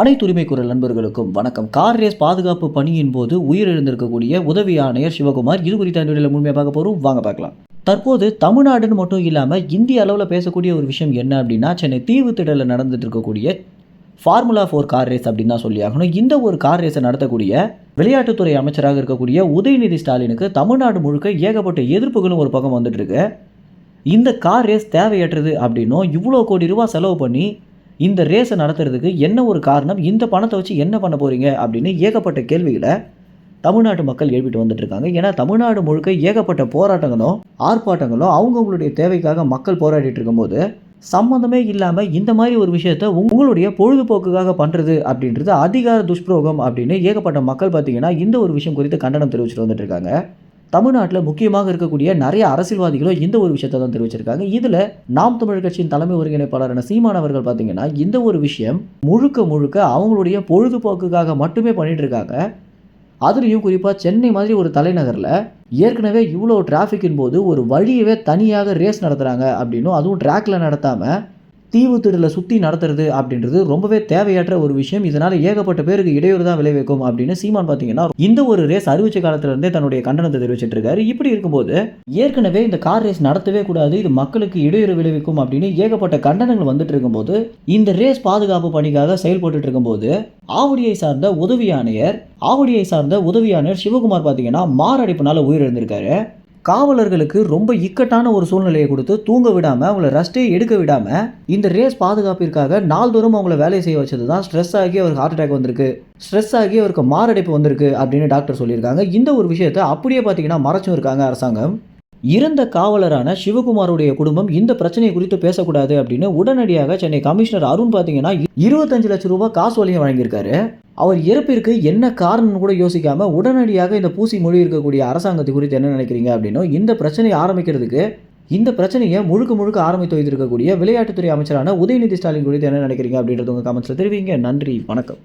அனைத்து உரிமை குரல் நண்பர்களுக்கும் வணக்கம். கார் ரேஸ் பாதுகாப்பு பணியின் போது உயிரிழந்திருக்கக்கூடிய உதவி ஆணையர் சிவகுமார் இது குறித்த வீடியோவில் முழுமையாக பார்க்க போகிறோம் வாங்க பார்க்கலாம். தற்போது தமிழ்நாடுன்னு மட்டும் இல்லாமல் இந்திய அளவில் பேசக்கூடிய ஒரு விஷயம் என்ன அப்படின்னா சென்னை தீவுத்திடலில் நடந்துட்டு இருக்கக்கூடிய ஃபார்முலா ஃபோர் கார் ரேஸ் அப்படின்னு தான் சொல்லி ஆகணும். இந்த ஒரு கார் ரேஸை நடத்தக்கூடிய விளையாட்டுத்துறை அமைச்சராக இருக்கக்கூடிய உதயநிதி ஸ்டாலினுக்கு தமிழ்நாடு முழுக்க ஏகப்பட்ட எதிர்ப்புகளும் ஒரு பக்கம் வந்துட்டு இருக்கு. இந்த கார் ரேஸ் தேவையற்றது அப்படின்னும் இவ்வளோ கோடி ரூபா செலவு பண்ணி இந்த ரேஸை நடத்துறதுக்கு என்ன ஒரு காரணம்? இந்த பணத்தை வச்சு என்ன பண்ண போகிறீங்க அப்படின்னு ஏகப்பட்ட கேள்விகளை தமிழ்நாட்டு மக்கள் எழுப்பிட்டு வந்துட்டு இருக்காங்க. ஏன்னா தமிழ்நாடு முழுக்க ஏகப்பட்ட போராட்டங்களும் ஆர்ப்பாட்டங்களும் அவங்கவுங்களுடைய தேவைக்காக மக்கள் போராடிட்டு இருக்கும்போது சம்மந்தமே இல்லாமல் இந்த மாதிரி ஒரு விஷயத்த உங்களுடைய பொழுதுபோக்குக்காக பண்ணுறது அப்படின்றது அதிகார துஷ்பிரோகம் அப்படின்னு ஏகப்பட்ட மக்கள் பார்த்தீங்கன்னா இந்த ஒரு விஷயம் குறித்து கண்டனம் தெரிவிச்சுட்டு வந்துட்டு இருக்காங்க. தமிழ்நாட்டில் முக்கியமாக இருக்கக்கூடிய நிறைய அரசியல்வாதிகளும் இந்த ஒரு விஷயத்தை தான் தெரிவிச்சிருக்காங்க. இதில் நாம் தமிழர் கட்சியின் தலைமை ஒருங்கிணைப்பாளரான சீமான் அவர்கள் பார்த்தீங்கன்னா இந்த ஒரு விஷயம் முழுக்க முழுக்க அவங்களுடைய பொழுதுபோக்குக்காக மட்டுமே பண்ணிட்டு இருக்காங்க. அதுலேயும் குறிப்பாக சென்னை மாதிரி ஒரு தலைநகரில் ஏற்கனவே இவ்வளோ டிராஃபிக்கின் போது ஒரு வழியவே தனியாக ரேஸ் நடத்துகிறாங்க அப்படின்னும் அதுவும் ட்ராக்ல நடத்தாமல் தீவுத்திடலை சுற்றி நடத்துறது அப்படின்றது ரொம்பவே தேவையற்ற ஒரு விஷயம். இதனால் ஏகப்பட்ட பேருக்கு இடையூறு தான் விளைவிக்கும் அப்படின்னு சீமான் பார்த்தீங்கன்னா இந்த ஒரு ரேஸ் அறிவிச்ச காலத்திலிருந்தே தன்னுடைய கண்டனத்தை தெரிவிச்சிட்டு இருக்காரு. இப்படி இருக்கும்போது ஏற்கனவே இந்த கார் ரேஸ் நடத்தவே கூடாது இது மக்களுக்கு இடையூறு விளைவிக்கும் அப்படின்னு ஏகப்பட்ட கண்டனங்கள் வந்துட்டு இருக்கும்போது இந்த ரேஸ் பாதுகாப்பு பணிக்காக செயல்பட்டு இருக்கும்போது ஆவடியை சார்ந்த உதவி ஆணையர் ஆவடியை சார்ந்த உதவி ஆணையர் சிவகுமார் பார்த்தீங்கன்னா மாரடைப்புனால உயிரிழந்திருக்காரு. காவலர்களுக்கு ரொம்ப இக்கட்டான ஒரு சூழ்நிலையை கொடுத்து தூங்க விடாமல் அவங்கள ரெஸ்ட்டே எடுக்க விடாமல் இந்த ரேஸ் பாதுகாப்பிற்காக நாள்தோறும் அவங்கள வேலை செய்ய வச்சது தான் ஸ்ட்ரெஸ் ஆகி அவருக்கு ஹார்ட் அட்டாக் வந்திருக்கு. ஸ்ட்ரெஸ் ஆகி அவருக்கு மாரடைப்பு வந்திருக்கு அப்படின்னு டாக்டர் சொல்லியிருக்காங்க. இந்த ஒரு விஷயத்தை அப்படியே பார்த்தீங்கன்னா மறைச்சும் இருக்காங்க அரசாங்கம். இறந்த காவலரான சிவகுமாருடைய குடும்பம் இந்த பிரச்சனை குறித்து பேசக்கூடாது அப்படின்னு உடனடியாக சென்னை கமிஷனர் அருண் பார்த்தீங்கன்னா இருபத்தஞ்சு லட்சம் ரூபாய் காசு வழியை வழங்கியிருக்காரு. அவர் இறப்பிற்கு என்ன காரணம்னு கூட யோசிக்காமல் உடனடியாக இந்த பூசி மொழி இருக்கக்கூடிய அரசாங்கத்தை குறித்து என்ன நினைக்கிறீங்க அப்படின்னா இந்த பிரச்சனையை ஆரம்பிக்கிறதுக்கு இந்த பிரச்சனையை முழுக்க முழுக்க ஆரம்பித்து வைத்திருக்கக்கூடிய விளையாட்டுத்துறை அமைச்சரான உதயநிதி ஸ்டாலின் குறித்து என்ன நினைக்கிறீங்க அப்படின்றது உங்கள் கமெண்ட்ஸில் தெரிவிங்க. நன்றி வணக்கம்.